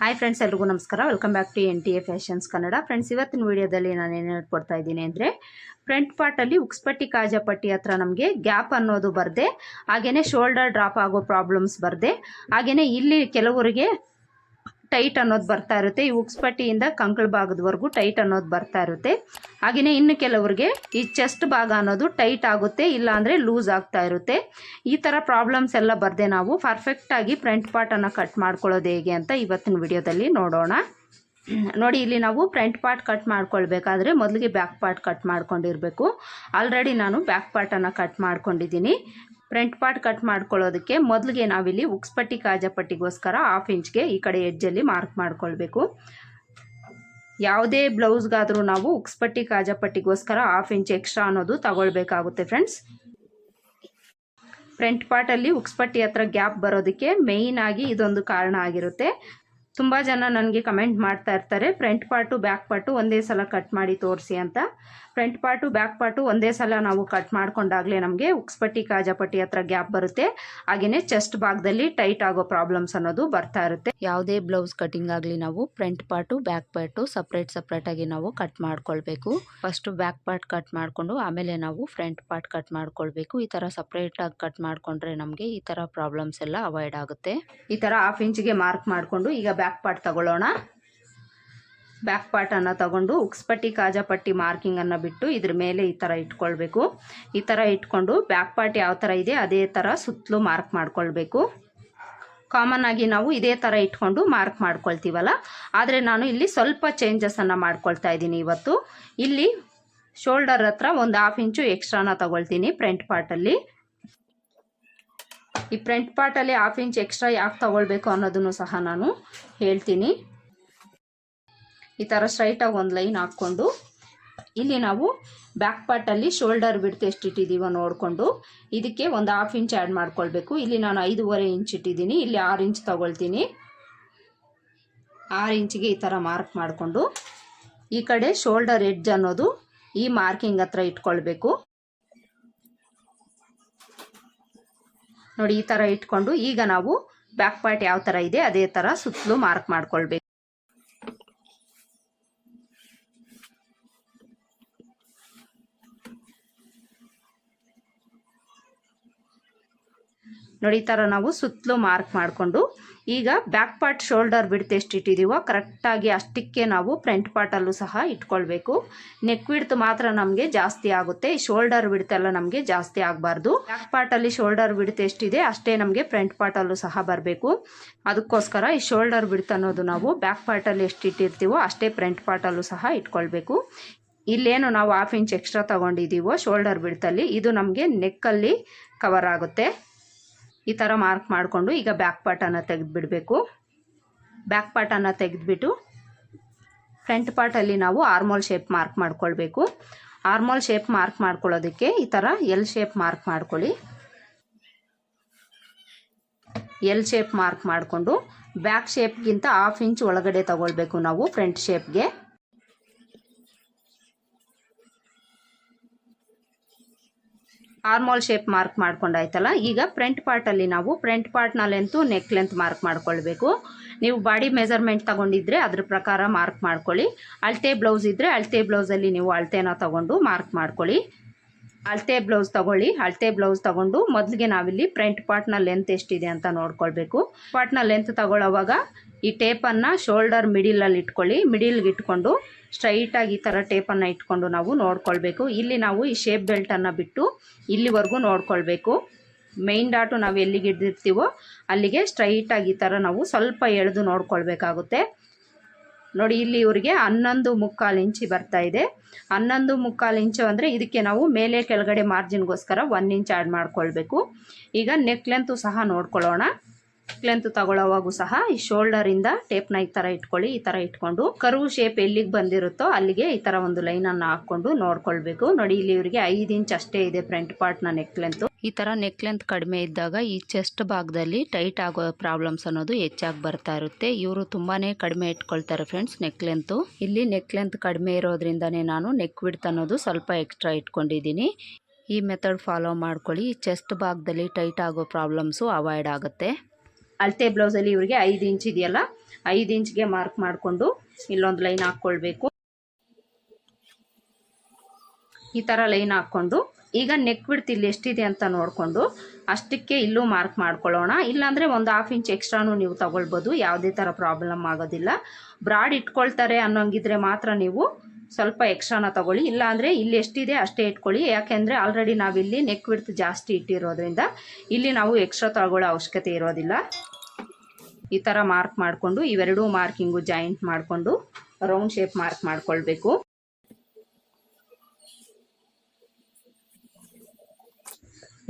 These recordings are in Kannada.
ಹಾಯ್ ಫ್ರೆಂಡ್ಸ್ ಎಲ್ರಿಗೂ ನಮಸ್ಕಾರ. Welcome back to N T A fashions Kannada friends ಇವತ್ತಿನ ವಿಡಿಯೋದಲ್ಲಿ ನಾನು ಏನು ಹೇಳ್ಕೊಡ್ತಾ ಇದ್ದೀನಿ ಅಂದರೆ ಫ್ರಂಟ್ ಪಾರ್ಟಲ್ಲಿ ಉಕ್ಸ್ಪಟ್ಟಿ ಕಾಜಾಪಟ್ಟಿ ಹತ್ರ ನಮಗೆ ಗ್ಯಾಪ್ ಅನ್ನೋದು ಬರದೆ ಹಾಗೆಯೇ ಶೋಲ್ಡರ್ ಡ್ರಾಪ್ ಆಗೋ ಪ್ರಾಬ್ಲಮ್ಸ್ ಬರದೆ ಹಾಗೆಯೇ ಇಲ್ಲಿ ಕೆಲವರಿಗೆ ಟೈಟ್ ಅನ್ನೋದು ಬರ್ತಾ ಇರುತ್ತೆ. ಈ ಉಕ್ಸ್ಪಟ್ಟಿಯಿಂದ ಕಂಕಳ ಭಾಗದವರೆಗೂ ಟೈಟ್ ಅನ್ನೋದು ಬರ್ತಾ ಇರುತ್ತೆ. ಹಾಗೆಯೇ ಇನ್ನು ಕೆಲವರಿಗೆ ಈ ಚೆಸ್ಟ್ ಭಾಗ ಅನ್ನೋದು ಟೈಟ್ ಆಗುತ್ತೆ, ಇಲ್ಲ ಅಂದರೆ ಲೂಸ್ ಆಗ್ತಾ ಇರುತ್ತೆ. ಈ ಥರ ಪ್ರಾಬ್ಲಮ್ಸ್ ಎಲ್ಲ ಬರದೆ ನಾವು ಪರ್ಫೆಕ್ಟಾಗಿ ಫ್ರಂಟ್ ಪಾರ್ಟನ್ನು ಕಟ್ ಮಾಡ್ಕೊಳ್ಳೋದು ಹೇಗೆ ಅಂತ ಇವತ್ತಿನ ವಿಡಿಯೋದಲ್ಲಿ ನೋಡೋಣ. ನೋಡಿ, ಇಲ್ಲಿ ನಾವು ಫ್ರಂಟ್ ಪಾರ್ಟ್ ಕಟ್ ಮಾಡ್ಕೊಳ್ಬೇಕಾದ್ರೆ ಮೊದಲಿಗೆ ಬ್ಯಾಕ್ ಪಾರ್ಟ್ ಕಟ್ ಮಾಡ್ಕೊಂಡಿರಬೇಕು. ಆಲ್ರೆಡಿ ನಾನು ಬ್ಯಾಕ್ ಪಾರ್ಟನ್ನು ಕಟ್ ಮಾಡ್ಕೊಂಡಿದ್ದೀನಿ. ಫ್ರಂಟ್ ಪಾರ್ಟ್ ಕಟ್ ಮಾಡ್ಕೊಳ್ಳೋದಕ್ಕೆ ಮೊದಲಿಗೆ ನಾವಿಲ್ಲಿ ಉಕ್ಸ್ಪಟ್ಟಿ ಕಾಜಪಟ್ಟಿಗೋಸ್ಕರ ಹಾಫ್ ಇಂಚ್ಗೆ ಈ ಕಡೆ ಎಜ್ಜಲ್ಲಿ ಮಾರ್ಕ್ ಮಾಡ್ಕೊಳ್ಬೇಕು. ಯಾವುದೇ ಬ್ಲೌಸ್ಗಾದರೂ ನಾವು ಉಕ್ಸ್ಪಟ್ಟಿ ಕಾಜಪಟ್ಟಿಗೋಸ್ಕರ ಹಾಫ್ ಇಂಚ್ ಎಕ್ಸ್ಟ್ರಾ ಅನ್ನೋದು ತಗೊಳ್ಬೇಕಾಗುತ್ತೆ ಫ್ರೆಂಡ್ಸ್ ಫ್ರಂಟ್ ಪಾರ್ಟಲ್ಲಿ ಉಕ್ಸ್ಪಟ್ಟಿ ಹತ್ರ ಗ್ಯಾಪ್ ಬರೋದಕ್ಕೆ ಮೇಯ್ನ್ ಆಗಿ ಇದೊಂದು ಕಾರಣ ಆಗಿರುತ್ತೆ. ತುಂಬ ಜನ ನನಗೆ ಕಮೆಂಟ್ ಮಾಡ್ತಾ ಇರ್ತಾರೆ. ಫ್ರಂಟ್ ಪಾರ್ಟು ಬ್ಯಾಕ್ ಪಾರ್ಟು ಒಂದೇ ಸಲ ಕಟ್ ಮಾಡಿ ತೋರಿಸಿ ಅಂತ. ಫ್ರಂಟ್ ಪಾರ್ಟು ಬ್ಯಾಕ್ ಪಾರ್ಟು ಒಂದೇ ಸಲ ನಾವು ಕಟ್ ಮಾಡ್ಕೊಂಡಾಗಲೇ ನಮಗೆ ಉಕ್ಸ್ಪಟ್ಟಿ ಕಾಜಾಪಟ್ಟಿ ಹತ್ರ ಗ್ಯಾಪ್ ಬರುತ್ತೆ. ಹಾಗೆಯೇ ಚೆಸ್ಟ್ ಭಾಗದಲ್ಲಿ ಟೈಟ್ ಆಗೋ ಪ್ರಾಬ್ಲಮ್ಸ್ ಅನ್ನೋದು ಬರ್ತಾ ಇರುತ್ತೆ. ಯಾವುದೇ ಬ್ಲೌಸ್ ಕಟಿಂಗ್ ಆಗಲಿ ನಾವು front part back part separate ಸಪ್ರೇಟಾಗಿ ನಾವು ಕಟ್ ಮಾಡ್ಕೊಳ್ಬೇಕು. ಫಸ್ಟು ಬ್ಯಾಕ್ ಪಾರ್ಟ್ ಕಟ್ ಮಾಡಿಕೊಂಡು ಆಮೇಲೆ ನಾವು ಫ್ರಂಟ್ ಪಾರ್ಟ್ ಕಟ್ ಮಾಡ್ಕೊಳ್ಬೇಕು. ಈ ಥರ ಸಪ್ರೇಟಾಗಿ ಕಟ್ ಮಾಡಿಕೊಂಡ್ರೆ ನಮಗೆ ಈ ಥರ ಪ್ರಾಬ್ಲಮ್ಸ್ ಎಲ್ಲ ಅವಾಯ್ಡ್ ಆಗುತ್ತೆ. ಈ ಥರ ಹಾಫ್ ಇಂಚಿಗೆ ಮಾರ್ಕ್ ಮಾಡಿಕೊಂಡು ಈಗ ಬ್ಯಾಕ್ ಪಾರ್ಟ್ ತಗೊಳ್ಳೋಣ. ಬ್ಯಾಕ್ ಪಾರ್ಟನ್ನು ತಗೊಂಡು ಉಕ್ಸ್ಪಟ್ಟಿ ಕಾಜಾಪಟ್ಟಿ ಮಾರ್ಕಿಂಗನ್ನು ಬಿಟ್ಟು ಇದ್ರ ಮೇಲೆ ಈ ಥರ ಇಟ್ಕೊಳ್ಬೇಕು. ಈ ಥರ ಇಟ್ಕೊಂಡು ಬ್ಯಾಕ್ ಪಾರ್ಟ್ ಯಾವ ಥರ ಇದೆ ಅದೇ ಥರ ಸುತ್ತಲೂ ಮಾರ್ಕ್ ಮಾಡ್ಕೊಳ್ಬೇಕು. ಕಾಮನ್ ಆಗಿ ನಾವು ಇದೇ ಥರ ಇಟ್ಕೊಂಡು ಮಾರ್ಕ್ ಮಾಡ್ಕೊಳ್ತೀವಲ್ಲ? ಆದರೆ ನಾನು ಇಲ್ಲಿ ಸ್ವಲ್ಪ ಚೇಂಜಸನ್ನು ಮಾಡ್ಕೊಳ್ತಾ ಇದ್ದೀನಿ ಇವತ್ತು. ಇಲ್ಲಿ ಶೋಲ್ಡರ್ ಹತ್ರ ಒಂದು ಹಾಫ್ ಇಂಚು ಎಕ್ಸ್ಟ್ರಾನ ತಗೊಳ್ತೀನಿ ಫ್ರಂಟ್ ಪಾರ್ಟಲ್ಲಿ ಈ ಫ್ರಂಟ್ ಪಾರ್ಟಲ್ಲಿ ಹಾಫ್ ಇಂಚ್ ಎಕ್ಸ್ಟ್ರಾ ಯಾಕೆ ತಗೊಳ್ಬೇಕು ಅನ್ನೋದನ್ನು ಸಹ ನಾನು ಹೇಳ್ತೀನಿ. ಈ ಥರ ಸ್ಟ್ರೈಟಾಗಿ ಒಂದು ಲೈನ್ ಹಾಕ್ಕೊಂಡು ಇಲ್ಲಿ ನಾವು ಬ್ಯಾಕ್ ಪಾರ್ಟಲ್ಲಿ ಶೋಲ್ಡರ್ ಬಿಡ್ತು ಎಷ್ಟು ಇಟ್ಟಿದ್ದೀವೋ ನೋಡಿಕೊಂಡು ಇದಕ್ಕೆ ಒಂದು ಹಾಫ್ ಇಂಚ್ ಆ್ಯಡ್ ಮಾಡ್ಕೊಳ್ಬೇಕು. ಇಲ್ಲಿ ನಾನು ಐದೂವರೆ ಇಂಚ್ ಇಟ್ಟಿದ್ದೀನಿ. ಇಲ್ಲಿ ಆರು ಇಂಚ್ ತಗೊಳ್ತೀನಿ. ಆರು ಇಂಚಿಗೆ ಈ ಥರ ಮಾರ್ಕ್ ಮಾಡಿಕೊಂಡು ಈ ಕಡೆ ಶೋಲ್ಡರ್ ಎಡ್ಜ್ ಅನ್ನೋದು ಈ ಮಾರ್ಕಿಂಗ್ ಹತ್ರ ಇಟ್ಕೊಳ್ಬೇಕು. ನೋಡಿ ಈ ಥರ ಇಟ್ಕೊಂಡು ಈಗ ನಾವು ಬ್ಯಾಕ್ ಪಾರ್ಟ್ ಯಾವ ಥರ ಇದೆ ಅದೇ ಥರ ಸುತ್ತಲೂ ಮಾರ್ಕ್ ಮಾಡ್ಕೊಳ್ಬೇಕು. ನೋಡಿ ನಾವು ಸುತ್ತಲೂ ಮಾರ್ಕ್ ಮಾಡಿಕೊಂಡು, ಈಗ ಬ್ಯಾಕ್ ಪಾರ್ಟ್ ಶೋಲ್ಡರ್ ಬಿಡ್ತು ಎಷ್ಟು ಇಟ್ಟಿದ್ದೀವೋ ಕರೆಕ್ಟಾಗಿ ಅಷ್ಟಕ್ಕೆ ನಾವು ಫ್ರಂಟ್ ಪಾರ್ಟಲ್ಲೂ ಸಹ ಇಟ್ಕೊಳ್ಬೇಕು. ನೆಕ್ ವಿಡ್ತ್ ಮಾತ್ರ ನಮಗೆ ಜಾಸ್ತಿ ಆಗುತ್ತೆ ಶೋಲ್ಡರ್ ಬಿಡ್ತೆಲ್ಲ ನಮಗೆ ಜಾಸ್ತಿ ಆಗಬಾರ್ದು. ಬ್ಯಾಕ್ ಪಾರ್ಟಲ್ಲಿ ಶೋಲ್ಡರ್ ಬಿಡ್ತು ಎಷ್ಟಿದೆ ಅಷ್ಟೇ ನಮಗೆ ಫ್ರಂಟ್ ಪಾರ್ಟಲ್ಲೂ ಸಹ ಬರಬೇಕು. ಅದಕ್ಕೋಸ್ಕರ ಈ ಶೋಲ್ಡರ್ ಬಿಡ್ತು ಅನ್ನೋದು ನಾವು ಬ್ಯಾಕ್ ಪಾರ್ಟಲ್ಲಿ ಎಷ್ಟು ಇಟ್ಟಿರ್ತೀವೋ ಅಷ್ಟೇ ಫ್ರಂಟ್ ಪಾರ್ಟಲ್ಲೂ ಸಹ ಇಟ್ಕೊಳ್ಬೇಕು. ಇಲ್ಲೇನು ನಾವು ಹಾಫ್ ಇಂಚ್ ಎಕ್ಸ್ಟ್ರಾ ತೊಗೊಂಡಿದ್ದೀವೋ ಶೋಲ್ಡರ್ ಬಿಡ್ತಲ್ಲಿ ಇದು ನಮಗೆ ನೆಕ್ಕಲ್ಲಿ ಕವರ್ ಆಗುತ್ತೆ. ಈ ಥರ ಮಾರ್ಕ್ ಮಾಡಿಕೊಂಡು ಈಗ ಬ್ಯಾಕ್ ಪಾರ್ಟನ್ನು ತೆಗೆದುಬಿಡಬೇಕು. ಬ್ಯಾಕ್ ಪಾರ್ಟನ್ನು ತೆಗೆದುಬಿಟ್ಟು ಫ್ರಂಟ್ ಪಾರ್ಟಲ್ಲಿ ನಾವು ಆರ್ಮೋಲ್ ಶೇಪ್ ಮಾರ್ಕ್ ಮಾಡ್ಕೊಳ್ಬೇಕು. ಆರ್ಮೋಲ್ ಶೇಪ್ ಮಾರ್ಕ್ ಮಾಡ್ಕೊಳ್ಳೋದಕ್ಕೆ ಈ ಥರ ಎಲ್ ಶೇಪ್ ಮಾರ್ಕ್ ಮಾಡ್ಕೊಳ್ಳಿ. ಎಲ್ ಶೇಪ್ ಮಾರ್ಕ್ ಮಾಡಿಕೊಂಡು ಬ್ಯಾಕ್ ಶೇಪ್ಗಿಂತ ಹಾಫ್ ಇಂಚ್ ಒಳಗಡೆ ತಗೊಳ್ಬೇಕು ನಾವು ಫ್ರಂಟ್ ಶೇಪ್ಗೆ ಆರ್ಮೋಲ್ ಶೇಪ್ ಮಾರ್ಕ್ ಮಾಡ್ಕೊಂಡಾಯ್ತಲ್ಲ, ಈಗ ಫ್ರಂಟ್ ಪಾರ್ಟಲ್ಲಿ ನಾವು ಫ್ರಂಟ್ ಪಾರ್ಟ್ನ ಲೆಂತು ನೆಕ್ ಲೆಂತ್ ಮಾರ್ಕ್ ಮಾಡ್ಕೊಳ್ಬೇಕು. ನೀವು ಬಾಡಿ ಮೆಜರ್ಮೆಂಟ್ ತಗೊಂಡಿದ್ರೆ ಅದ್ರ ಪ್ರಕಾರ ಮಾರ್ಕ್ ಮಾಡ್ಕೊಳ್ಳಿ. ಅಳತೆ ಬ್ಲೌಸ್ ಇದ್ದರೆ ಅಳತೆ ಬ್ಲೌಸಲ್ಲಿ ನೀವು ಅಳತೆನ ತಗೊಂಡು ಮಾರ್ಕ್ ಮಾಡ್ಕೊಳ್ಳಿ. ಅಳತೆ ಬ್ಲೌಸ್ ತಗೊಳ್ಳಿ. ಅಳತೆ ಬ್ಲೌಸ್ ತಗೊಂಡು ಮೊದಲಿಗೆ ನಾವಿಲ್ಲಿ ಫ್ರಂಟ್ ಪಾರ್ಟ್ನ ಲೆಂತ್ ಎಷ್ಟಿದೆ ಅಂತ ನೋಡ್ಕೊಳ್ಬೇಕು. ಪಾರ್ಟ್ನ ಲೆಂತ್ ತಗೊಳ್ಳೋವಾಗ ಈ ಟೇಪನ್ನು ಶೋಲ್ಡರ್ ಮಿಡಿಲಲ್ಲಿ ಇಟ್ಕೊಳ್ಳಿ. ಮಿಡಿಲ್ಗೆ ಇಟ್ಕೊಂಡು ಸ್ಟ್ರೈಟಾಗಿ ಈ ಥರ ಟೇಪನ್ನು ಇಟ್ಕೊಂಡು ನಾವು ನೋಡ್ಕೊಳ್ಬೇಕು. ಇಲ್ಲಿ ನಾವು ಈ ಶೇಪ್ ಬೆಲ್ಟನ್ನು ಬಿಟ್ಟು ಇಲ್ಲಿವರೆಗೂ ನೋಡ್ಕೊಳ್ಬೇಕು. ಮೈನ್ ಡಾಟು ನಾವು ಎಲ್ಲಿಗೆ ಹಿಡಿದಿರ್ತೀವೋ ಅಲ್ಲಿಗೆ ಸ್ಟ್ರೈಟಾಗಿ ಈ ಥರ ನಾವು ಸ್ವಲ್ಪ ಎಳೆದು ನೋಡ್ಕೊಳ್ಬೇಕಾಗುತ್ತೆ. ನೋಡಿ, ಇಲ್ಲಿ ಇವರಿಗೆ ಹನ್ನೊಂದು ಮುಕ್ಕಾಲು ಇಂಚಿ ಬರ್ತಾ ಇದೆ. ಹನ್ನೊಂದು ಮುಕ್ಕಾಲು ಇಂಚು ಅಂದರೆ ಇದಕ್ಕೆ ನಾವು ಮೇಲೆ ಕೆಳಗಡೆ ಮಾರ್ಜಿನ್ಗೋಸ್ಕರ ಒನ್ ಇಂಚ್ ಆ್ಯಡ್ ಮಾಡ್ಕೊಳ್ಬೇಕು. ಈಗ ನೆಕ್ ಲೆಂತು ಸಹ ನೋಡ್ಕೊಳ್ಳೋಣ. ಲೆಂತ್ ತಗೊಳ್ಳೋವಾಗೂ ಸಹ ಈ ಶೋಲ್ಡರ್ ಇಂದ ಟೇಪ್ನ ಈ ತರ ಇಟ್ಕೊಳ್ಳಿ, ಈ ತರ ಇಟ್ಕೊಂಡು ಕರು ಶೇಪ್ ಎಲ್ಲಿಗೆ ಬಂದಿರುತ್ತೋ ಅಲ್ಲಿಗೆ ಈ ತರ ಒಂದು ಲೈನ್ ಲೈನನ್ನು ಹಾಕೊಂಡು ನೋಡ್ಕೊಳ್ಬೇಕು. ನೋಡಿ, ಇಲ್ಲಿ ಇವರಿಗೆ ಐದು ಇಂಚ್ ಅಷ್ಟೇ ಇದೆ ಫ್ರಂಟ್ನ ನೆಕ್ ಲೆಂತ್ ಈ ತರ ನೆಕ್ ಲೆಂತ್ ಕಡಿಮೆ ಇದ್ದಾಗ ಈ ಚೆಸ್ಟ್ ಭಾಗದಲ್ಲಿ ಟೈಟ್ ಆಗೋ ಪ್ರಾಬ್ಲಮ್ಸ್ ಅನ್ನೋದು ಹೆಚ್ಚಾಗಿ ಬರ್ತಾ ಇರುತ್ತೆ. ಇವರು ತುಂಬಾನೇ ಕಡಿಮೆ ಇಟ್ಕೊಳ್ತಾರೆ ಫ್ರೆಂಡ್ಸ್ ನೆಕ್ ಲೆಂತ್ ಇಲ್ಲಿ ನೆಕ್ ಲೆಂತ್ ಕಡಿಮೆ ಇರೋದ್ರಿಂದನೇ ನಾನು ನೆಕ್ ವಿಡ್ತ್ ಅನ್ನೋದು ಸ್ವಲ್ಪ ಎಕ್ಸ್ಟ್ರಾ ಇಟ್ಕೊಂಡಿದ್ದೀನಿ. ಈ ಮೆಥಡ್ ಫಾಲೋ ಮಾಡ್ಕೊಳ್ಳಿ. ಚೆಸ್ಟ್ ಭಾಗದಲ್ಲಿ ಟೈಟ್ ಆಗೋ ಪ್ರಾಬ್ಲಮ್ಸು ಅವಾಯ್ಡ್ ಆಗುತ್ತೆ. ಅಳತೆ ಬ್ಲೌಸಲ್ಲಿ ಇವರಿಗೆ ಐದು ಇಂಚ್ ಇದೆಯಲ್ಲ, ಐದು ಇಂಚ್ಗೆ ಮಾರ್ಕ್ ಮಾಡಿಕೊಂಡು ಇಲ್ಲೊಂದು ಲೈನ್ ಹಾಕ್ಕೊಳ್ಬೇಕು. ಈ ಥರ ಲೈನ್ ಹಾಕ್ಕೊಂಡು, ಈಗ ನೆಕ್ ಬಿಡ್ತು ಇಲ್ಲಿ ಎಷ್ಟಿದೆ ಅಂತ ನೋಡಿಕೊಂಡು ಅಷ್ಟಕ್ಕೆ ಇಲ್ಲೂ ಮಾರ್ಕ್ ಮಾಡ್ಕೊಳ್ಳೋಣ. ಇಲ್ಲಾಂದರೆ ಒಂದು ಹಾಫ್ ಇಂಚ್ ಎಕ್ಸ್ಟ್ರಾನು ನೀವು ತಗೊಳ್ಬೋದು, ಯಾವುದೇ ಥರ ಪ್ರಾಬ್ಲಮ್ ಆಗೋದಿಲ್ಲ. ಬ್ರಾಡ್ ಇಟ್ಕೊಳ್ತಾರೆ ಅನ್ನೋಂಗಿದ್ರೆ ಮಾತ್ರ ನೀವು ಸ್ವಲ್ಪ ಎಕ್ಸ್ಟ್ರಾನ ತಗೊಳ್ಳಿ. ಇಲ್ಲಾಂದರೆ ಇಲ್ಲಿ ಎಷ್ಟಿದೆ ಅಷ್ಟೇ ಇಟ್ಕೊಳ್ಳಿ. ಯಾಕೆಂದರೆ ಆಲ್ರೆಡಿ ನಾವಿಲ್ಲಿ ನೆಕ್ ವಿಡ್ತ್ ಜಾಸ್ತಿ ಇಟ್ಟಿರೋದ್ರಿಂದ ಇಲ್ಲಿ ನಾವು ಎಕ್ಸ್ಟ್ರಾ ತಗೊಳ್ಳೋ ಅವಶ್ಯಕತೆ ಇರೋದಿಲ್ಲ. ಈ ಥರ ಮಾರ್ಕ್ ಮಾಡಿಕೊಂಡು, ಇವೆರಡೂ ಮಾರ್ಕಿಂಗು ಜಾಯಿಂಟ್ ಮಾಡಿಕೊಂಡು ರೌಂಡ್ ಶೇಪ್ ಮಾರ್ಕ್ ಮಾಡಿಕೊಳ್ಬೇಕು.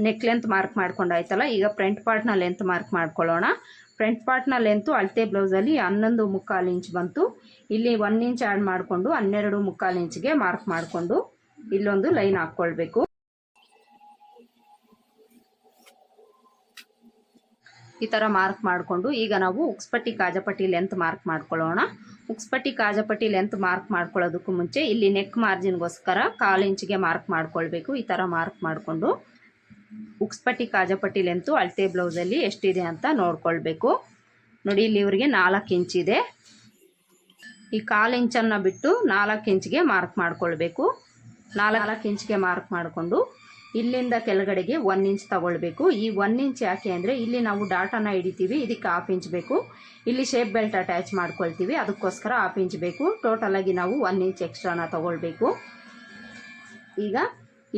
ನೆಕ್ ಲೆಂತ್ ಮಾರ್ಕ್ ಮಾಡ್ಕೊಂಡಾಯ್ತಲ್ಲ ಈಗ ಫ್ರಂಟ್ ಪಾರ್ಟ್ನ ಲೆಂತ್ ಮಾರ್ಕ್ ಮಾಡ್ಕೊಳ್ಳೋಣ. ಫ್ರಂಟ್ ಪಾರ್ಟ್ನ ಲೆಂತು ಅಳತೆ ಬ್ಲೌಸಲ್ಲಿ ಹನ್ನೊಂದು ಮುಕ್ಕಾಲು ಇಂಚ್ ಬಂತು. ಇಲ್ಲಿ ಒನ್ ಇಂಚ್ ಆ್ಯಡ್ ಮಾಡಿಕೊಂಡು ಹನ್ನೆರಡು ಮುಕ್ಕಾಲು ಇಂಚ್ಗೆ ಮಾರ್ಕ್ ಮಾಡಿಕೊಂಡು ಇಲ್ಲೊಂದು ಲೈನ್ ಹಾಕ್ಕೊಳ್ಬೇಕು. ಈ ಥರ ಮಾರ್ಕ್ ಮಾಡಿಕೊಂಡು ಈಗ ನಾವು ಉಕ್ಸ್ಪಟ್ಟಿ, ಕಾಜಪಟ್ಟಿ ಲೆಂತ್ ಮಾರ್ಕ್ ಮಾಡ್ಕೊಳ್ಳೋಣ. ಉಕ್ಸ್ಪಟ್ಟಿ, ಕಾಜಪಟ್ಟಿ ಲೆಂತ್ ಮಾರ್ಕ್ ಮಾಡ್ಕೊಳ್ಳೋದಕ್ಕೂ ಮುಂಚೆ ಇಲ್ಲಿ ನೆಕ್ ಮಾರ್ಜಿನ್ಗೋಸ್ಕರ ಕಾಲು ಇಂಚಿಗೆ ಮಾರ್ಕ್ ಮಾಡ್ಕೊಳ್ಬೇಕು. ಈ ಥರ ಮಾರ್ಕ್ ಮಾಡಿಕೊಂಡು ಉಕ್ಸ್ಪಟ್ಟಿ, ಕಾಜಪಟ್ಟಿ ಲೆಂತು ಅಳತೆ ಬ್ಲೌಸಲ್ಲಿ ಎಷ್ಟಿದೆ ಅಂತ ನೋಡ್ಕೊಳ್ಬೇಕು. ನೋಡಿ ಇಲ್ಲಿ ಇವರಿಗೆ ನಾಲ್ಕು ಇಂಚಿದೆ ಈ ಕಾಲು ಇಂಚನ್ನು ಬಿಟ್ಟು ನಾಲ್ಕು ಇಂಚ್ಗೆ ಮಾರ್ಕ್ ಮಾಡ್ಕೊಳ್ಬೇಕು. ನಾಲ್ಕು ಇಂಚ್ಗೆ ಮಾರ್ಕ್ ಮಾಡಿಕೊಂಡು ಇಲ್ಲಿಂದ ಕೆಳಗಡೆಗೆ ಒನ್ ಇಂಚ್ ತಗೊಳ್ಬೇಕು. ಈ ಒನ್ ಇಂಚ್ ಯಾಕೆ ಅಂದರೆ ಇಲ್ಲಿ ನಾವು ಡಾಟನ್ನು ಹಿಡಿತೀವಿ, ಇದಕ್ಕೆ ಹಾಫ್ ಇಂಚ್ ಬೇಕು. ಇಲ್ಲಿ ಶೇಪ್ ಬೆಲ್ಟ್ ಅಟ್ಯಾಚ್ ಮಾಡ್ಕೊಳ್ತೀವಿ, ಅದಕ್ಕೋಸ್ಕರ ಹಾಫ್ ಇಂಚ್ ಬೇಕು. ಟೋಟಲಾಗಿ ನಾವು ಒನ್ ಇಂಚ್ ಎಕ್ಸ್ಟ್ರಾನ ತಗೊಳ್ಬೇಕು. ಈಗ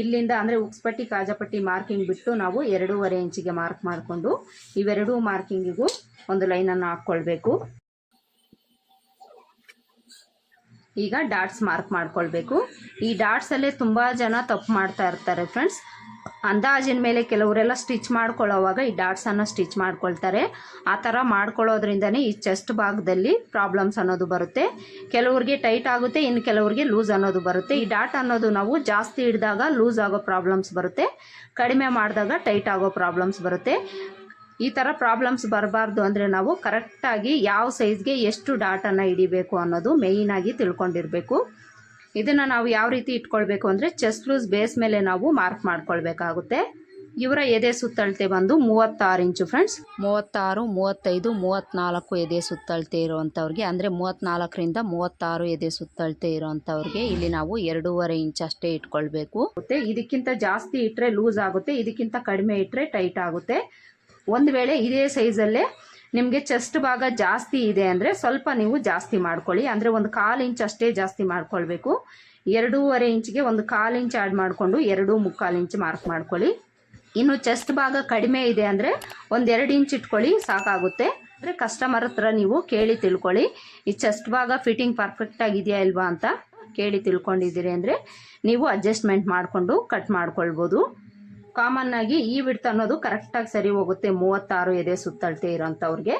ಇಲ್ಲಿಂದ ಅಂದರೆ ಉಕ್ಸ್ಪಟ್ಟಿ, ಕಾಜಪಟ್ಟಿ ಮಾರ್ಕಿಂಗ್ ಬಿಟ್ಟು ನಾವು ಎರಡೂವರೆ ಇಂಚಿಗೆ ಮಾರ್ಕ್ ಮಾಡಿಕೊಂಡು ಇವೆರಡೂ ಮಾರ್ಕಿಂಗಿಗೂ ಒಂದು ಲೈನನ್ನು ಹಾಕ್ಕೊಳ್ಬೇಕು. ಈಗ ಡಾಟ್ಸ್ ಮಾರ್ಕ್ ಮಾಡ್ಕೊಳ್ಬೇಕು. ಈ ಡಾಟ್ಸಲ್ಲೇ ತುಂಬ ಜನ ತಪ್ಪು ಮಾಡ್ತಾ ಇರ್ತಾರೆ ಫ್ರೆಂಡ್ಸ್. ಅಂದಾಜಿನ ಮೇಲೆ ಕೆಲವರೆಲ್ಲ ಸ್ಟಿಚ್ ಮಾಡ್ಕೊಳ್ಳೋವಾಗ ಈ ಡಾಟ್ಸನ್ನು ಸ್ಟಿಚ್ ಮಾಡ್ಕೊಳ್ತಾರೆ. ಆ ಥರ ಮಾಡ್ಕೊಳ್ಳೋದ್ರಿಂದನೇ ಈ ಚೆಸ್ಟ್ ಭಾಗದಲ್ಲಿ ಪ್ರಾಬ್ಲಮ್ಸ್ ಅನ್ನೋದು ಬರುತ್ತೆ. ಕೆಲವ್ರಿಗೆ ಟೈಟ್ ಆಗುತ್ತೆ, ಇನ್ನು ಕೆಲವ್ರಿಗೆ ಲೂಸ್ ಅನ್ನೋದು ಬರುತ್ತೆ. ಈ ಡಾಟ್ ಅನ್ನೋದು ನಾವು ಜಾಸ್ತಿ ಹಿಡಿದಾಗ ಲೂಸ್ ಆಗೋ ಪ್ರಾಬ್ಲಮ್ಸ್ ಬರುತ್ತೆ. ಕಡಿಮೆ ಮಾಡಿದಾಗ ಟೈಟ್ ಆಗೋ ಪ್ರಾಬ್ಲಮ್ಸ್ ಬರುತ್ತೆ. ಈ ಥರ ಪ್ರಾಬ್ಲಮ್ಸ್ ಬರಬಾರ್ದು ಅಂದರೆ ನಾವು ಕರೆಕ್ಟಾಗಿ ಯಾವ ಸೈಜ್ಗೆ ಎಷ್ಟು ಡಾಟನ್ನು ಹಿಡಿಬೇಕು ಅನ್ನೋದು ಮೇಯ್ನಾಗಿ ತಿಳ್ಕೊಂಡಿರಬೇಕು. ಇದನ್ನು ನಾವು ಯಾವ ರೀತಿ ಇಟ್ಕೊಳ್ಬೇಕು ಅಂದರೆ ಚೆಸ್ಟ್ ಲೂಸ್ ಬೇಸ್ ಮೇಲೆ ನಾವು ಮಾರ್ಕ್ ಮಾಡ್ಕೊಳ್ಬೇಕಾಗುತ್ತೆ. ಇವರ ಎದೆ ಸುತ್ತಳತೆ ಬಂದು ಮೂವತ್ತಾರು ಇಂಚು ಫ್ರೆಂಡ್ಸ್ ಮೂವತ್ತಾರು ಮೂವತ್ತೈದು ಮೂವತ್ತ್ನಾಲ್ಕು ಎದೆ ಸುತ್ತಳತೆ ಇರುವಂಥವ್ರಿಗೆ ಅಂದರೆ ಮೂವತ್ತ್ನಾಲ್ಕರಿಂದ ಮೂವತ್ತಾರು ಎದೆ ಸುತ್ತಳತೆ ಇರೋವಂಥವ್ರಿಗೆ ಇಲ್ಲಿ ನಾವು ಎರಡೂವರೆ ಇಂಚ್ ಅಷ್ಟೇ ಇಟ್ಕೊಳ್ಬೇಕು. ಮತ್ತೆ ಇದಕ್ಕಿಂತ ಜಾಸ್ತಿ ಇಟ್ಟರೆ ಲೂಸ್ ಆಗುತ್ತೆ ಇದಕ್ಕಿಂತ ಕಡಿಮೆ ಇಟ್ಟರೆ ಟೈಟ್ ಆಗುತ್ತೆ. ಒಂದು ವೇಳೆ ಇದೇ ಸೈಜಲ್ಲೇ ನಿಮಗೆ ಚೆಸ್ಟ್ ಭಾಗ ಜಾಸ್ತಿ ಇದೆ ಅಂದರೆ ಸ್ವಲ್ಪ ನೀವು ಜಾಸ್ತಿ ಮಾಡ್ಕೊಳ್ಳಿ. ಅಂದರೆ ಒಂದು ಕಾಲು ಇಂಚ್ ಅಷ್ಟೇ ಜಾಸ್ತಿ ಮಾಡ್ಕೊಳ್ಬೇಕು. ಎರಡೂವರೆ ಇಂಚ್ಗೆ ಒಂದು ಕಾಲು ಇಂಚ್ ಆ್ಯಡ್ ಮಾಡಿಕೊಂಡು ಎರಡು ಮುಕ್ಕಾಲು ಇಂಚ್ ಮಾರ್ಕ್ ಮಾಡ್ಕೊಳ್ಳಿ. ಇನ್ನು ಚೆಸ್ಟ್ ಭಾಗ ಕಡಿಮೆ ಇದೆ ಅಂದರೆ ಒಂದೆರಡು ಇಂಚ್ ಇಟ್ಕೊಳ್ಳಿ, ಸಾಕಾಗುತ್ತೆ. ಅಂದರೆ ಕಸ್ಟಮರ್ ಹತ್ರ ನೀವು ಕೇಳಿ ತಿಳ್ಕೊಳ್ಳಿ. ಈ ಚೆಸ್ಟ್ ಭಾಗ ಫಿಟ್ಟಿಂಗ್ ಪರ್ಫೆಕ್ಟ್ ಆಗಿದೆಯಾ ಇಲ್ವಾ ಅಂತ ಕೇಳಿ ತಿಳ್ಕೊಂಡಿದ್ದೀರಿ ಅಂದರೆ ನೀವು ಅಡ್ಜಸ್ಟ್ಮೆಂಟ್ ಮಾಡಿಕೊಂಡು ಕಟ್ ಮಾಡ್ಕೊಳ್ಬೋದು. ಕಾಮನ್ ಆಗಿ ಈ ವಿಡ್ತ್ ಅನ್ನೋದು ಕರೆಕ್ಟಾಗಿ ಸರಿ ಹೋಗುತ್ತೆ. ಮೂವತ್ತಾರು ಎದೆ ಸುತ್ತಳತೆ ಇರೋಂಥವ್ರಿಗೆ.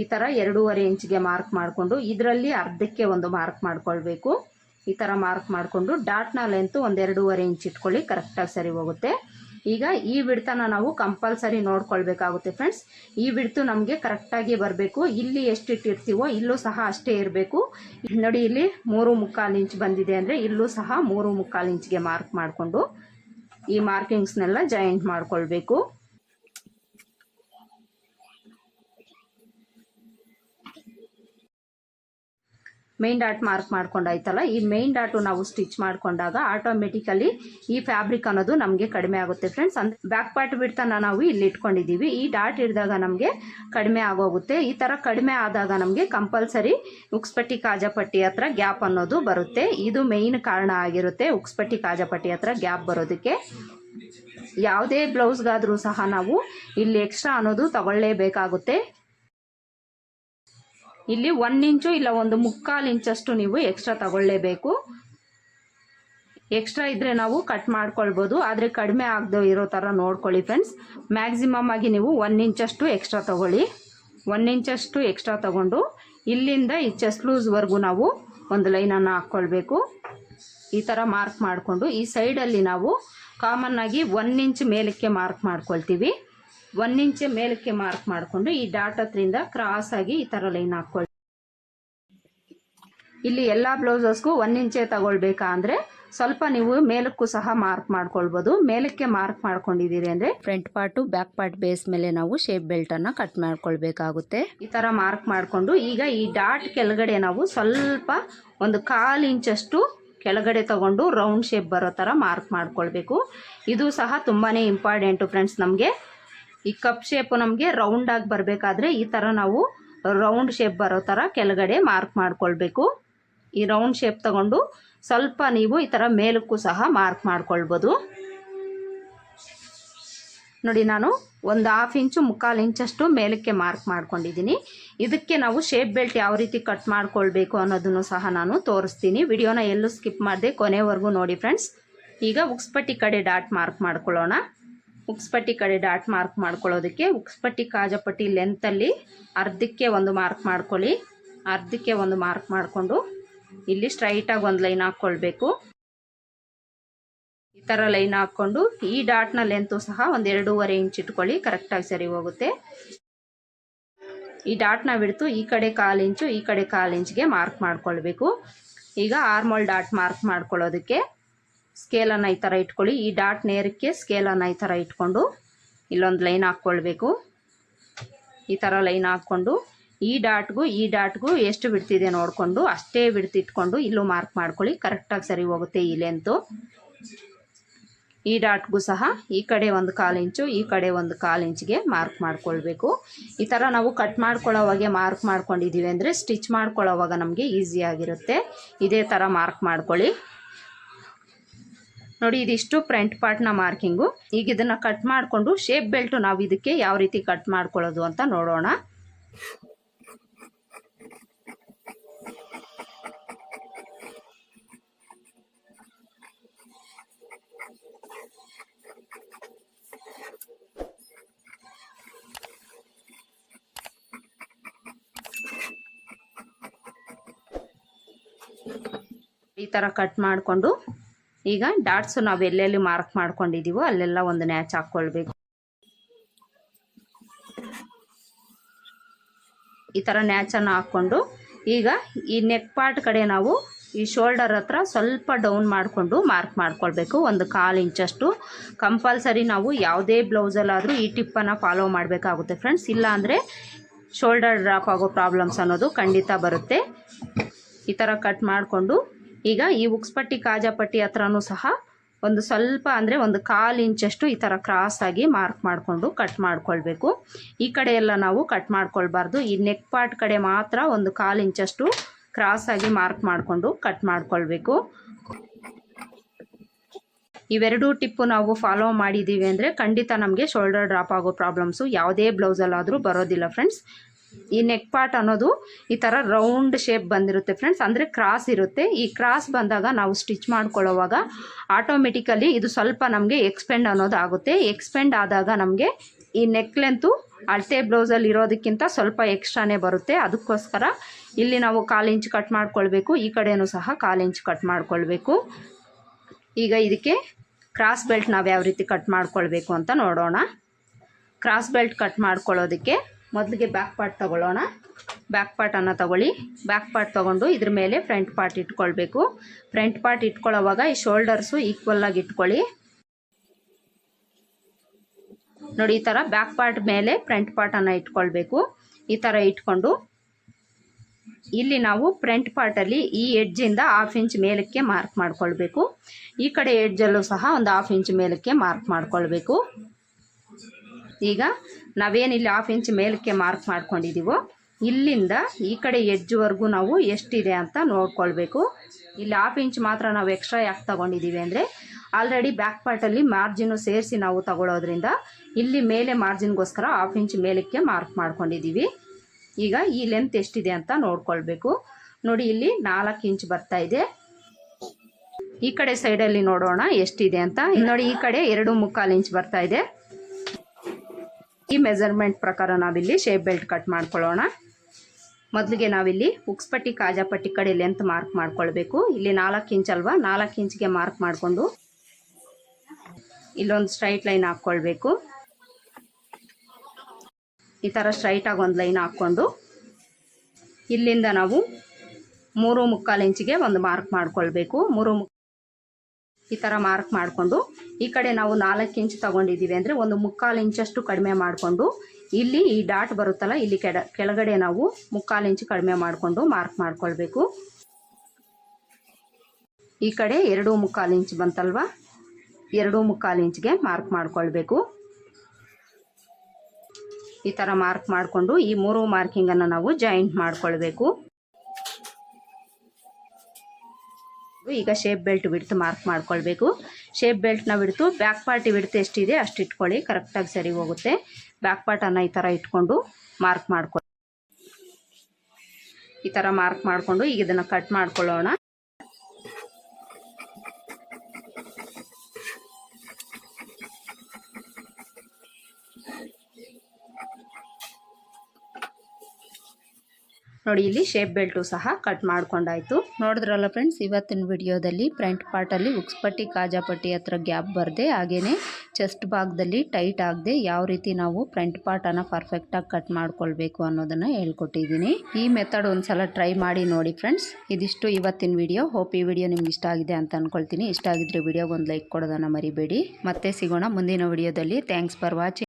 ಈ ಥರ ಎರಡೂವರೆ ಇಂಚ್ಗೆ ಮಾರ್ಕ್ ಮಾಡಿಕೊಂಡು ಇದರಲ್ಲಿ ಅರ್ಧಕ್ಕೆ ಒಂದು ಮಾರ್ಕ್ ಮಾಡ್ಕೊಳ್ಬೇಕು. ಈ ಥರ ಮಾರ್ಕ್ ಮಾಡಿಕೊಂಡು ಡಾಟ್ನ ಲೆಂತು ಒಂದು ಎರಡೂವರೆ ಇಂಚ್ ಇಟ್ಕೊಳ್ಳಿ ಕರೆಕ್ಟಾಗಿ ಸರಿ ಹೋಗುತ್ತೆ. ಈಗ ಈ ಬಿಡ್ತನ ನಾವು ಕಂಪಲ್ಸರಿ ನೋಡ್ಕೊಳ್ಬೇಕಾಗುತ್ತೆ ಫ್ರೆಂಡ್ಸ್ ಈ ಬಿಡ್ತು ನಮಗೆ ಕರೆಕ್ಟಾಗಿ ಬರಬೇಕು. ಇಲ್ಲಿ ಎಷ್ಟು ಇಟ್ಟಿರ್ತೀವೋ ಇಲ್ಲೂ ಸಹ ಅಷ್ಟೇ ಇರಬೇಕು. ನೋಡಿ, ಇಲ್ಲಿ ಮೂರು ಮುಕ್ಕಾಲು ಇಂಚ್ ಬಂದಿದೆ ಅಂದರೆ ಇಲ್ಲೂ ಸಹ ಮೂರು ಮುಕ್ಕಾಲು ಇಂಚ್ಗೆ ಮಾರ್ಕ್ ಮಾಡಿಕೊಂಡು ಈ ಮಾರ್ಕಿಂಗ್ಸ್ನೆಲ್ಲ ಜಾಯಿಂಟ್ ಮಾಡ್ಕೊಳ್ಬೇಕು. ಮೇನ್ ಡಾಟ್ ಮಾರ್ಕ್ ಮಾಡ್ಕೊಂಡಾಯ್ತಲ್ಲ ಈ ಮೇನ್ ಡಾಟು ನಾವು ಸ್ಟಿಚ್ ಮಾಡ್ಕೊಂಡಾಗ ಆಟೋಮೆಟಿಕಲಿ ಈ ಫ್ಯಾಬ್ರಿಕ್ ಅನ್ನೋದು ನಮಗೆ ಕಡಿಮೆ ಆಗುತ್ತೆ ಫ್ರೆಂಡ್ಸ್ ಅಂದ್ರೆ ಬ್ಯಾಕ್ ಪಾರ್ಟ್ ಬಿಡ್ತಾನ ನಾವು ಇಲ್ಲಿ ಇಟ್ಕೊಂಡಿದ್ದೀವಿ ಈ ಡಾಟ್ ಹಿಡಿದಾಗ ನಮಗೆ ಕಡಿಮೆ ಆಗೋಗುತ್ತೆ. ಈ ಥರ ಕಡಿಮೆ ಆದಾಗ ನಮಗೆ ಕಂಪಲ್ಸರಿ ಉಕ್ಸ್ಪಟ್ಟಿ ಕಾಜಪಟ್ಟಿ ಹತ್ರ ಗ್ಯಾಪ್ ಅನ್ನೋದು ಬರುತ್ತೆ. ಇದು ಮೇಯ್ನ್ ಕಾರಣ ಆಗಿರುತ್ತೆ ಉಕ್ಸ್ಪಟ್ಟಿ ಕಾಜಪಟ್ಟಿ ಹತ್ರ ಗ್ಯಾಪ್ ಬರೋದಕ್ಕೆ. ಯಾವುದೇ ಬ್ಲೌಸ್ಗಾದರೂ ಸಹ ನಾವು ಇಲ್ಲಿ ಎಕ್ಸ್ಟ್ರಾ ಅನ್ನೋದು ತಗೊಳ್ಳೇಬೇಕಾಗುತ್ತೆ. ಇಲ್ಲಿ ಒನ್ ಇಂಚು ಇಲ್ಲ, ಒಂದು ಮುಕ್ಕಾಲು ಇಂಚಷ್ಟು ನೀವು ಎಕ್ಸ್ಟ್ರಾ ತಗೊಳ್ಳೇಬೇಕು. ಎಕ್ಸ್ಟ್ರಾ ಇದ್ರೆ ನಾವು ಕಟ್ ಮಾಡ್ಕೊಳ್ಬೋದು. ಆದರೆ ಕಡಿಮೆ ಆಗದೆ ಇರೋ ಥರ ನೋಡ್ಕೊಳ್ಳಿ ಫ್ರೆಂಡ್ಸ್ ಮ್ಯಾಕ್ಸಿಮಮ್ ಆಗಿ ನೀವು ಒನ್ ಇಂಚಷ್ಟು ಎಕ್ಸ್ಟ್ರಾ ತಗೊಳ್ಳಿ. ಒನ್ ಇಂಚಷ್ಟು ಎಕ್ಸ್ಟ್ರಾ ತಗೊಂಡು ಇಲ್ಲಿಂದ ಈ ಚೆಸ್ಟ್ ಲೂಸ್ವರೆಗೂ ನಾವು ಒಂದು ಲೈನನ್ನು ಹಾಕ್ಕೊಳ್ಬೇಕು. ಈ ಥರ ಮಾರ್ಕ್ ಮಾಡಿಕೊಂಡು ಈ ಸೈಡಲ್ಲಿ ನಾವು ಕಾಮನ್ ಆಗಿ ಒನ್ ಇಂಚ್ ಮೇಲಕ್ಕೆ ಮಾರ್ಕ್ ಮಾಡ್ಕೊಳ್ತೀವಿ. ಒನ್ ಇಂಚ್ ಮೇಲಕ್ಕೆ ಮಾರ್ಕ್ ಮಾಡಿಕೊಂಡು ಈ ಡಾಟ್ ಹತ್ರಿಂದ ಕ್ರಾಸ್ ಆಗಿ ಈ ಥರ ಲೈನ್ ಹಾಕ್ಕೊಳ್ಳಿ ಇಲ್ಲಿ ಎಲ್ಲ ಬ್ಲೌಸಸ್ಗೂ ಒನ್ ಇಂಚೆ ತಗೊಳ್ಬೇಕಾ ಅಂದ್ರೆ ಸ್ವಲ್ಪ ನೀವು ಮೇಲಕ್ಕೂ ಸಹ ಮಾರ್ಕ್ ಮಾಡ್ಕೊಳ್ಬಹುದು ಮೇಲಕ್ಕೆ ಮಾರ್ಕ್ ಮಾಡ್ಕೊಂಡಿದ್ದೀರಿ ಅಂದ್ರೆ front part, back part, base ಮೇಲೆ ನಾವು ಶೇಪ್ ಬೆಲ್ಟನ್ನು ಕಟ್ ಮಾಡ್ಕೊಳ್ಬೇಕಾಗುತ್ತೆ. ಈ ತರ ಮಾರ್ಕ್ ಮಾಡಿಕೊಂಡು ಈಗ ಈ ಡಾಟ್ ಕೆಳಗಡೆ ನಾವು ಸ್ವಲ್ಪ ಒಂದು ಕಾಲು ಇಂಚಷ್ಟು ಕೆಳಗಡೆ ತಗೊಂಡು ರೌಂಡ್ ಶೇಪ್ ಬರೋ ತರ ಮಾರ್ಕ್ ಮಾಡ್ಕೊಳ್ಬೇಕು. ಇದು ಸಹ ತುಂಬಾನೇ ಇಂಪಾರ್ಟೆಂಟು ಫ್ರೆಂಡ್ಸ್ ನಮಗೆ. ಈ ಕಪ್ ಶೇಪು ನಮಗೆ ರೌಂಡಾಗಿ ಬರಬೇಕಾದ್ರೆ ಈ ಥರ ನಾವು ರೌಂಡ್ ಶೇಪ್ ಬರೋ ಥರ ಕೆಳಗಡೆ ಮಾರ್ಕ್ ಮಾಡ್ಕೊಳ್ಬೇಕು. ಈ ರೌಂಡ್ ಶೇಪ್ ತಗೊಂಡು ಸ್ವಲ್ಪ ನೀವು ಈ ಥರ ಮೇಲಕ್ಕೂ ಸಹ ಮಾರ್ಕ್ ಮಾಡ್ಕೊಳ್ಬೋದು. ನೋಡಿ, ನಾನು ಒಂದು ಹಾಫ್ ಇಂಚು ಮುಕ್ಕಾಲು ಇಂಚಷ್ಟು ಮೇಲಕ್ಕೆ ಮಾರ್ಕ್ ಮಾಡ್ಕೊಂಡಿದ್ದೀನಿ. ಇದಕ್ಕೆ ನಾವು ಶೇಪ್ ಬೆಲ್ಟ್ ಯಾವ ರೀತಿ ಕಟ್ ಮಾಡ್ಕೊಳ್ಬೇಕು ಅನ್ನೋದನ್ನು ಸಹ ನಾನು ತೋರಿಸ್ತೀನಿ. ವಿಡಿಯೋನ ಎಲ್ಲೂ ಸ್ಕಿಪ್ ಮಾಡದೆ ಕೊನೆವರೆಗೂ ನೋಡಿ ಫ್ರೆಂಡ್ಸ್ ಈಗ ಉಕ್ಸ್ಪಟ್ಟಿ ಕಡೆ ಡಾಟ್ ಮಾರ್ಕ್ ಮಾಡ್ಕೊಳ್ಳೋಣ. ಉಕ್ಸ್ಪಟ್ಟಿ ಕಡೆ ಡಾಟ್ ಮಾರ್ಕ್ ಮಾಡ್ಕೊಳ್ಳೋದಕ್ಕೆ ಉಕ್ಸ್ಪಟ್ಟಿ ಕಾಜಪಟ್ಟಿ ಲೆಂತಲ್ಲಿ ಅರ್ಧಕ್ಕೆ ಒಂದು ಮಾರ್ಕ್ ಮಾಡ್ಕೊಳ್ಳಿ. ಅರ್ಧಕ್ಕೆ ಒಂದು ಮಾರ್ಕ್ ಮಾಡಿಕೊಂಡು ಇಲ್ಲಿ ಸ್ಟ್ರೈಟಾಗಿ ಒಂದು ಲೈನ್ ಹಾಕ್ಕೊಳ್ಬೇಕು. ಈ ಥರ ಲೈನ್ ಹಾಕ್ಕೊಂಡು ಈ ಡಾಟ್ನ ಲೆಂತು ಸಹ ಒಂದು ಎರಡೂವರೆ ಇಂಚ್ ಇಟ್ಕೊಳ್ಳಿ ಕರೆಕ್ಟಾಗಿ ಸರಿ ಹೋಗುತ್ತೆ. ಈ ಡಾಟ್ನ ಬಿಡ್ತು ಈ ಕಡೆ ಕಾಲು ಇಂಚು ಈ ಕಡೆ ಕಾಲು ಇಂಚ್ಗೆ ಮಾರ್ಕ್ ಮಾಡ್ಕೊಳ್ಬೇಕು. ಈಗ ಆರ್ಮೋಲ್ ಡಾಟ್ ಮಾರ್ಕ್ ಮಾಡ್ಕೊಳ್ಳೋದಕ್ಕೆ ಸ್ಕೇಲನ್ನು ಈ ಥರ ಇಟ್ಕೊಳ್ಳಿ. ಈ ಡಾಟ್ ನೇರಕ್ಕೆ ಸ್ಕೇಲನ್ನು ಈ ಥರ ಇಟ್ಕೊಂಡು ಇಲ್ಲೊಂದು ಲೈನ್ ಹಾಕ್ಕೊಳ್ಬೇಕು. ಈ ಥರ ಲೈನ್ ಹಾಕ್ಕೊಂಡು ಈ ಡಾಟ್ಗೂ ಈ ಡಾಟ್ಗೂ ಎಷ್ಟು ಬಿಡ್ತಿದೆ ನೋಡಿಕೊಂಡು ಅಷ್ಟೇ ಬಿಡ್ತಿಟ್ಕೊಂಡು ಇಲ್ಲೂ ಮಾರ್ಕ್ ಮಾಡ್ಕೊಳ್ಳಿ. ಕರೆಕ್ಟಾಗಿ ಸರಿ ಹೋಗುತ್ತೆ ಈ ಲೆಂತು ಈ ಡಾಟ್ಗೂ ಸಹ ಈ ಕಡೆ ಒಂದು ಕಾಲು ಇಂಚು, ಈ ಕಡೆ ಒಂದು ಕಾಲು ಇಂಚಿಗೆ ಮಾರ್ಕ್ ಮಾಡ್ಕೊಳ್ಬೇಕು. ಈ ಥರ ನಾವು ಕಟ್ ಮಾಡ್ಕೊಳ್ಳೋವಾಗೆ ಮಾರ್ಕ್ ಮಾಡ್ಕೊಂಡಿದ್ದೀವಿ ಅಂದರೆ ಸ್ಟಿಚ್ ಮಾಡ್ಕೊಳ್ಳೋವಾಗ ನಮಗೆ ಈಸಿಯಾಗಿರುತ್ತೆ ಇದೇ ಥರ ಮಾರ್ಕ್ ಮಾಡ್ಕೊಳ್ಳಿ. ನೋಡಿ, ಇದಿಷ್ಟು ಫ್ರಂಟ್ ಪಾರ್ಟ್ನ ಮಾರ್ಕಿಂಗು. ಈಗ ಇದನ್ನು ಕಟ್ ಮಾಡಿಕೊಂಡು ಶೇಪ್ ಬೆಲ್ಟು ನಾವು ಇದಕ್ಕೆ ಯಾವ ರೀತಿ ಕಟ್ ಮಾಡ್ಕೊಳ್ಳೋದು ಅಂತ ನೋಡೋಣ. ಈ ಥರ ಕಟ್ ಮಾಡಿಕೊಂಡು ಈಗ ಡಾಟ್ಸು ನಾವು ಎಲ್ಲೆಲ್ಲಿ ಮಾರ್ಕ್ ಮಾಡ್ಕೊಂಡಿದ್ದೀವೋ ಅಲ್ಲೆಲ್ಲ ಒಂದು ನ್ಯಾಚ್ ಹಾಕ್ಕೊಳ್ಬೇಕು. ಈ ಥರ ನ್ಯಾಚನ್ನು ಹಾಕ್ಕೊಂಡು ಈಗ ಈ ನೆಕ್ ಪಾರ್ಟ್ ಕಡೆ ನಾವು ಈ ಶೋಲ್ಡರ್ ಹತ್ರ ಸ್ವಲ್ಪ ಡೌನ್ ಮಾಡಿಕೊಂಡು ಮಾರ್ಕ್ ಮಾಡ್ಕೊಳ್ಬೇಕು. ಒಂದು ಕಾಲು ಇಂಚಷ್ಟು. ಕಂಪಲ್ಸರಿ ನಾವು ಯಾವುದೇ ಬ್ಲೌಸಲ್ಲಾದರೂ ಈ ಟಿಪ್ಪನ್ನು ಫಾಲೋ ಮಾಡಬೇಕಾಗುತ್ತೆ ಫ್ರೆಂಡ್ಸ್ ಇಲ್ಲಾಂದರೆ ಶೋಲ್ಡರ್ ಡ್ರಾಪ್ ಆಗೋ ಪ್ರಾಬ್ಲಮ್ಸ್ ಅನ್ನೋದು ಖಂಡಿತ ಬರುತ್ತೆ. ಈ ಥರ ಕಟ್ ಮಾಡಿಕೊಂಡು ಈಗ ಈ ಉಕ್ಸ್ಪಟ್ಟಿ ಕಾಜಾಪಟ್ಟಿ ಹತ್ರನೂ ಸಹ ಒಂದು ಸ್ವಲ್ಪ ಅಂದರೆ ಒಂದು ಕಾಲು ಇಂಚಷ್ಟು ಈ ಥರ ಕ್ರಾಸ್ ಆಗಿ ಮಾರ್ಕ್ ಮಾಡಿಕೊಂಡು ಕಟ್ ಮಾಡ್ಕೊಳ್ಬೇಕು. ಈ ಕಡೆ ಎಲ್ಲ ನಾವು ಕಟ್ ಮಾಡ್ಕೊಳ್ಬಾರ್ದು. ಈ ನೆಕ್ ಪಾರ್ಟ್ ಕಡೆ ಮಾತ್ರ ಒಂದು ಕಾಲು ಇಂಚಷ್ಟು ಕ್ರಾಸ್ ಆಗಿ ಮಾರ್ಕ್ ಮಾಡಿಕೊಂಡು ಕಟ್ ಮಾಡ್ಕೊಳ್ಬೇಕು. ಇವೆರಡೂ ಟಿಪ್ಪು ನಾವು ಫಾಲೋ ಮಾಡಿದ್ದೀವಿ ಅಂದರೆ ಖಂಡಿತ ನಮಗೆ ಶೋಲ್ಡರ್ ಡ್ರಾಪ್ ಆಗೋ ಪ್ರಾಬ್ಲಮ್ಸು ಯಾವುದೇ ಬ್ಲೌಸಲ್ಲಾದರೂ ಬರೋದಿಲ್ಲ ಫ್ರೆಂಡ್ಸ್ ಈ ನೆಕ್ ಪಾರ್ಟ್ ಅನ್ನೋದು ಈ ಥರ ರೌಂಡ್ ಶೇಪ್ ಬಂದಿರುತ್ತೆ ಫ್ರೆಂಡ್ಸ್ ಅಂದರೆ ಕ್ರಾಸ್ ಇರುತ್ತೆ. ಈ ಕ್ರಾಸ್ ಬಂದಾಗ ನಾವು ಸ್ಟಿಚ್ ಮಾಡ್ಕೊಳ್ಳೋವಾಗ ಆಟೋಮೆಟಿಕಲಿ ಇದು ಸ್ವಲ್ಪ ನಮಗೆ ಎಕ್ಸ್ಪೆಂಡ್ ಅನ್ನೋದು ಆಗುತ್ತೆ ಎಕ್ಸ್ಪೆಂಡ್ ಆದಾಗ ನಮಗೆ ಈ ನೆಕ್ ಲೆಂತು ಅಳತೆ ಬ್ಲೌಸಲ್ಲಿ ಇರೋದಕ್ಕಿಂತ ಸ್ವಲ್ಪ ಎಕ್ಸ್ಟ್ರಾನೇ ಬರುತ್ತೆ. ಅದಕ್ಕೋಸ್ಕರ ಇಲ್ಲಿ ನಾವು ಕಾಲು ಇಂಚ್ ಕಟ್ ಮಾಡ್ಕೊಳ್ಬೇಕು. ಈ ಕಡೆಯೂ ಸಹ ಕಾಲು ಇಂಚ್ ಕಟ್ ಮಾಡ್ಕೊಳ್ಬೇಕು. ಈಗ ಇದಕ್ಕೆ ಕ್ರಾಸ್ ಬೆಲ್ಟ್ ನಾವು ಯಾವ ರೀತಿ ಕಟ್ ಮಾಡ್ಕೊಳ್ಬೇಕು ಅಂತ ನೋಡೋಣ. ಕ್ರಾಸ್ ಬೆಲ್ಟ್ ಕಟ್ ಮಾಡ್ಕೊಳ್ಳೋದಕ್ಕೆ ಮೊದಲಿಗೆ ಬ್ಯಾಕ್ ಪಾರ್ಟ್ ತಗೊಳ್ಳೋಣ. ಬ್ಯಾಕ್ ಪಾರ್ಟನ್ನು ತಗೊಳ್ಳಿ. ಬ್ಯಾಕ್ ಪಾರ್ಟ್ ತೊಗೊಂಡು ಇದ್ರ ಮೇಲೆ ಫ್ರಂಟ್ ಪಾರ್ಟ್ ಇಟ್ಕೊಳ್ಬೇಕು. ಫ್ರಂಟ್ ಪಾರ್ಟ್ ಇಟ್ಕೊಳ್ಳೋವಾಗ ಈ ಶೋಲ್ಡರ್ಸು ಈಕ್ವಲ್ಲಾಗಿ ಇಟ್ಕೊಳ್ಳಿ. ನೋಡಿ, ಈ ಥರ ಬ್ಯಾಕ್ ಪಾರ್ಟ್ ಮೇಲೆ ಫ್ರಂಟ್ ಪಾರ್ಟನ್ನು ಇಟ್ಕೊಳ್ಬೇಕು. ಈ ಥರ ಇಟ್ಕೊಂಡು ಇಲ್ಲಿ ನಾವು ಫ್ರಂಟ್ ಪಾರ್ಟಲ್ಲಿ ಈ ಎಡ್ಜಿಂದ ಹಾಫ್ ಇಂಚ್ ಮೇಲಕ್ಕೆ ಮಾರ್ಕ್ ಮಾಡ್ಕೊಳ್ಬೇಕು. ಈ ಕಡೆ ಎಡ್ಜಲ್ಲೂ ಸಹ ಒಂದು ಹಾಫ್ ಇಂಚ್ ಮೇಲಕ್ಕೆ ಮಾರ್ಕ್ ಮಾಡ್ಕೊಳ್ಬೇಕು. ಈಗ ನಾವೇನಿಲ್ಲಿ ಹಾಫ್ ಇಂಚ್ ಮೇಲಕ್ಕೆ ಮಾರ್ಕ್ ಮಾಡ್ಕೊಂಡಿದ್ದೀವೋ ಇಲ್ಲಿಂದ ಈ ಕಡೆ ಎಜ್ಜುವರೆಗೂ ನಾವು ಎಷ್ಟಿದೆ ಅಂತ ನೋಡ್ಕೊಳ್ಬೇಕು. ಇಲ್ಲಿ ಹಾಫ್ ಇಂಚ್ ಮಾತ್ರ ನಾವು ಎಕ್ಸ್ಟ್ರಾ ಯಾಕೆ ತೊಗೊಂಡಿದ್ದೀವಿ ಅಂದರೆ ಆಲ್ರೆಡಿ ಬ್ಯಾಕ್ ಪಾರ್ಟಲ್ಲಿ ಮಾರ್ಜಿನು ಸೇರಿಸಿ ನಾವು ತಗೊಳ್ಳೋದ್ರಿಂದ ಇಲ್ಲಿ ಮೇಲೆ ಮಾರ್ಜಿನ್ಗೋಸ್ಕರ ಹಾಫ್ ಇಂಚ್ ಮೇಲಕ್ಕೆ ಮಾರ್ಕ್ ಮಾಡ್ಕೊಂಡಿದ್ದೀವಿ ಈಗ ಈ ಲೆಂತ್ ಎಷ್ಟಿದೆ ಅಂತ ನೋಡ್ಕೊಳ್ಬೇಕು. ನೋಡಿ ಇಲ್ಲಿ ನಾಲ್ಕು ಇಂಚ್ ಬರ್ತಾ ಇದೆ. ಈ ಕಡೆ ಸೈಡಲ್ಲಿ ನೋಡೋಣ ಎಷ್ಟಿದೆ ಅಂತ. ನೋಡಿ ಈ ಕಡೆ ಎರಡು ಮುಕ್ಕಾಲು ಇಂಚ್ ಬರ್ತಾ ಇದೆ. ಈ ಮೆಜರ್ಮೆಂಟ್ ಪ್ರಕಾರ ನಾವಿಲ್ಲಿ ಶೇಪ್ ಬೆಲ್ಟ್ ಕಟ್ ಮಾಡ್ಕೊಳ್ಳೋಣ. ಮೊದಲಿಗೆ ನಾವಿಲ್ಲಿ ಉಕ್ಸ್ಪಟ್ಟಿ ಕಾಜಾಪಟ್ಟಿ ಕಡೆ ಲೆಂತ್ ಮಾರ್ಕ್ ಮಾಡ್ಕೊಳ್ಬೇಕು. ಇಲ್ಲಿ ನಾಲ್ಕು ಇಂಚ್ ಅಲ್ವಾ? ನಾಲ್ಕು ಇಂಚ್ಗೆ ಮಾರ್ಕ್ ಮಾಡಿಕೊಂಡು ಇಲ್ಲೊಂದು ಸ್ಟ್ರೈಟ್ ಲೈನ್ ಹಾಕ್ಕೊಳ್ಬೇಕು. ಈ ಥರ ಸ್ಟ್ರೈಟಾಗಿ ಒಂದು ಲೈನ್ ಹಾಕ್ಕೊಂಡು ಇಲ್ಲಿಂದ ನಾವು ಮೂರು ಮುಕ್ಕಾಲು ಇಂಚಿಗೆ ಒಂದು ಮಾರ್ಕ್ ಮಾಡ್ಕೊಳ್ಬೇಕು. ಮೂರು ಮುಕ್ ಈ ಥರ ಮಾರ್ಕ್ ಮಾಡಿಕೊಂಡು ಈ ಕಡೆ ನಾವು ನಾಲ್ಕು ಇಂಚ್ ತಗೊಂಡಿದ್ದೀವಿ ಅಂದರೆ ಒಂದು ಮುಕ್ಕಾಲು ಇಂಚಷ್ಟು ಕಡಿಮೆ ಮಾಡಿಕೊಂಡು ಇಲ್ಲಿ ಈ ಡಾಟ್ ಬರುತ್ತಲ್ಲ, ಇಲ್ಲಿ ಕೆಡ ಕೆಳಗಡೆ ನಾವು ಮುಕ್ಕಾಲು ಇಂಚ್ ಕಡಿಮೆ ಮಾಡಿಕೊಂಡು ಮಾರ್ಕ್ ಮಾಡ್ಕೊಳ್ಬೇಕು. ಈ ಕಡೆ ಎರಡು ಮುಕ್ಕಾಲು ಇಂಚ್ ಬಂತಲ್ವಾ? ಎರಡು ಮುಕ್ಕಾಲು ಇಂಚ್ಗೆ ಮಾರ್ಕ್ ಮಾಡಿಕೊಳ್ಬೇಕು. ಈ ಥರ ಮಾರ್ಕ್ ಮಾಡಿಕೊಂಡು ಈ ಮೂರು ಮಾರ್ಕಿಂಗನ್ನು ನಾವು ಜಾಯಿಂಟ್ ಮಾಡ್ಕೊಳ್ಬೇಕು. ಈಗ ಶೇಪ್ ಬೆಲ್ಟ್ ಬಿಡ್ತು ಮಾರ್ಕ್ ಮಾಡ್ಕೊಳ್ಬೇಕು. ಶೇಪ್ ಬೆಲ್ಟ್ನ ಬಿಡ್ತು ಬ್ಯಾಕ್ ಪಾರ್ಟಿ ಬಿಡ್ತು ಎಷ್ಟಿದೆ ಅಷ್ಟು ಇಟ್ಕೊಳ್ಳಿ ಕರೆಕ್ಟಾಗಿ ಸರಿ ಹೋಗುತ್ತೆ. ಬ್ಯಾಕ್ ಪಾರ್ಟನ್ನು ಈ ಥರ ಇಟ್ಕೊಂಡು ಮಾರ್ಕ್ ಮಾಡ್ಕೊಳ್ಳಿ ಈ ಥರ ಮಾರ್ಕ್ ಮಾಡಿಕೊಂಡು ಈಗ ಇದನ್ನು ಕಟ್ ಮಾಡ್ಕೊಳ್ಳೋಣ. ನೋಡಿ, ಇಲ್ಲಿ ಶೇಪ್ ಬೆಲ್ಟು ಸಹ ಕಟ್ ಮಾಡ್ಕೊಂಡಾಯ್ತು. ನೋಡಿದ್ರಲ್ಲ ಫ್ರೆಂಡ್ಸ್ ಇವತ್ತಿನ ವಿಡಿಯೋದಲ್ಲಿ ಫ್ರಂಟ್ ಪಾರ್ಟಲ್ಲಿ ಉಕ್ಸ್ಪಟ್ಟಿ, ಕಾಜಾಪಟ್ಟಿ ಹತ್ರ ಗ್ಯಾಪ್ ಬರದೆ ಹಾಗೇನೆ ಚೆಸ್ಟ್ ಭಾಗದಲ್ಲಿ ಟೈಟ್ ಆಗದೆ ಯಾವ ರೀತಿ ನಾವು ಫ್ರಂಟ್ ಪಾರ್ಟನ್ನು ಪರ್ಫೆಕ್ಟಾಗಿ ಕಟ್ ಮಾಡ್ಕೊಳ್ಬೇಕು ಅನ್ನೋದನ್ನು ಹೇಳ್ಕೊಟ್ಟಿದ್ದೀನಿ. ಈ ಮೆಥಡ್ ಒಂದ್ಸಲ ಟ್ರೈ ಮಾಡಿ ನೋಡಿ ಫ್ರೆಂಡ್ಸ್ ಇದಿಷ್ಟು ಇವತ್ತಿನ ವಿಡಿಯೋ. ಹೋಪ್ ಈ ವಿಡಿಯೋ ನಿಮ್ಗೆ ಇಷ್ಟ ಆಗಿದೆ ಅಂತ ಅನ್ಕೊಳ್ತೀನಿ. ಇಷ್ಟ ಆಗಿದ್ರೆ ವಿಡಿಯೋಗೆ ಒಂದು ಲೈಕ್ ಕೊಡೋದನ್ನು ಮರಿಬೇಡಿ. ಮತ್ತೆ ಸಿಗೋಣ ಮುಂದಿನ ವಿಡಿಯೋದಲ್ಲಿ. Thanks for watching